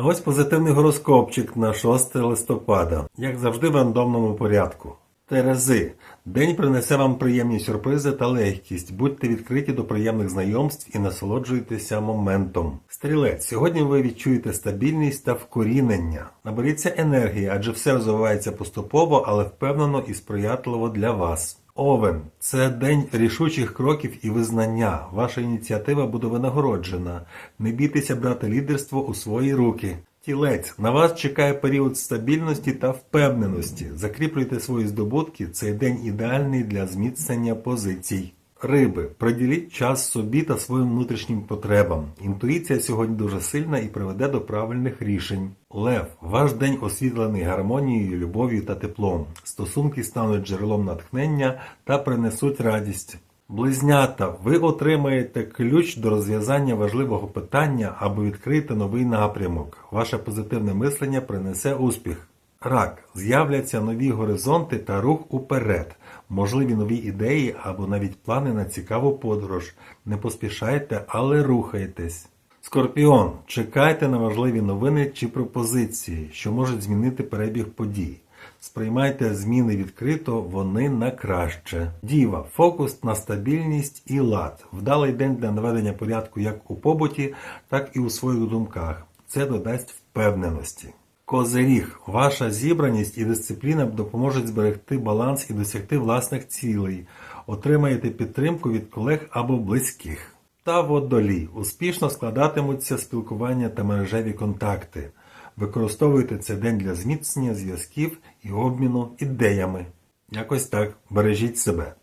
Ось позитивний гороскопчик на 6 листопада, як завжди в рандомному порядку. Терези. День принесе вам приємні сюрпризи та легкість. Будьте відкриті до приємних знайомств і насолоджуйтеся моментом. Стрілець. Сьогодні ви відчуєте стабільність та вкорінення. Наберіться енергії, адже все розвивається поступово, але впевнено і сприятливо для вас. Овен це день рішучих кроків і визнання. Ваша ініціатива буде винагороджена. Не бійтеся брати лідерство у свої руки. Тілець, на вас чекає період стабільності та впевненості. Закріплюйте свої здобутки. Цей день ідеальний для зміцнення позицій. Риби, приділіть час собі та своїм внутрішнім потребам. Інтуїція сьогодні дуже сильна і приведе до правильних рішень. Лев, ваш день освітлений гармонією, любов'ю та теплом. Стосунки стануть джерелом натхнення та принесуть радість. Близнята, ви отримаєте ключ до розв'язання важливого питання або відкрити новий напрямок. Ваше позитивне мислення принесе успіх. Рак. З'являться нові горизонти та рух уперед. Можливі нові ідеї або навіть плани на цікаву подорож. Не поспішайте, але рухайтесь. Скорпіон. Чекайте на важливі новини чи пропозиції, що можуть змінити перебіг подій. Сприймайте зміни відкрито, вони на краще. Діва, фокус на стабільність і лад. Вдалий день для наведення порядку як у побуті, так і у своїх думках. Це додасть впевненості. Козиріг, ваша зібраність і дисципліна допоможуть зберегти баланс і досягти власних цілей. Отримаєте підтримку від колег або близьких. Та водолій. Успішно складатимуться спілкування та мережеві контакти. Використовуйте цей день для зміцнення зв'язків і обміну ідеями. Якось так. Бережіть себе.